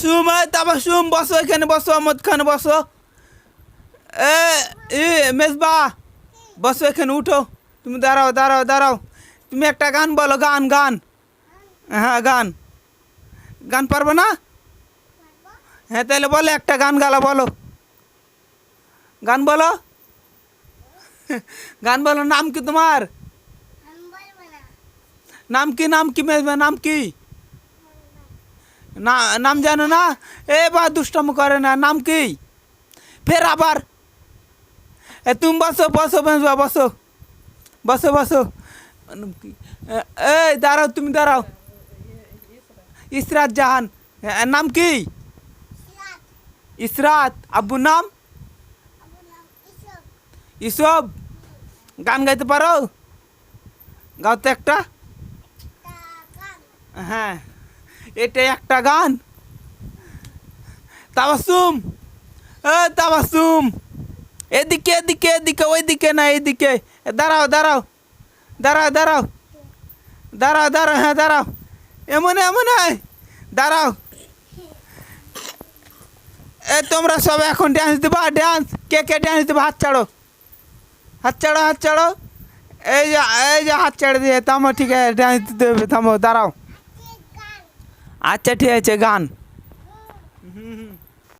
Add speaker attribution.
Speaker 1: তুমি আবার ঘুম বসো এখানে বসো আমদ খান বসো এ ই মেসবা বসো এখানে ওঠো তুমি দাঁড়াও দাঁড়াও দাঁড়াও তুমি একটা গান বলো গান গান হ্যাঁ গান গান পারবা না হ্যাঁ তাহলে বলো একটা গান গালা বলো গান বলো গান বলো নাম কি তোমার নাম কি নাম কি মেসবা নাম কি না নাম জানো না এ বা দুষ্টম করে না নাম কি ফের আবার এ তুমি বসো বসো বা বসো বসো বসো নাম কি এই দাঁড়াও তুমি দাঁড়াও ইসরাত জাহান নাম কি ইসরাত আব্বুর নাম ইসব গান গাইতে পারো গাও তো একটা হ্যাঁ এটা একটা গান তাবাসুম এ তাবাসুম এদিকে এদিকে এদিকে ওইদিকে না এদিকে দাঁড়াও দাঁড়াও দাঁড়াও দাঁড়াও দাঁড়াও দাঁড়াও হ্যাঁ দাঁড়াও এমন এমন দাঁড়াও এ তোমরা সব এখন ড্যান্স দিবা ড্যান্স কে কে ড্যান্স দিবা হাত ছাড়ো হাত ছাড়ো হাত ছাড়ো এই যে এই যে হাত ছেড়ে দিয়ে থামো ঠিক আছে ড্যান্স দিতে থামো দাঁড়াও आजच्या ठेवायचे गान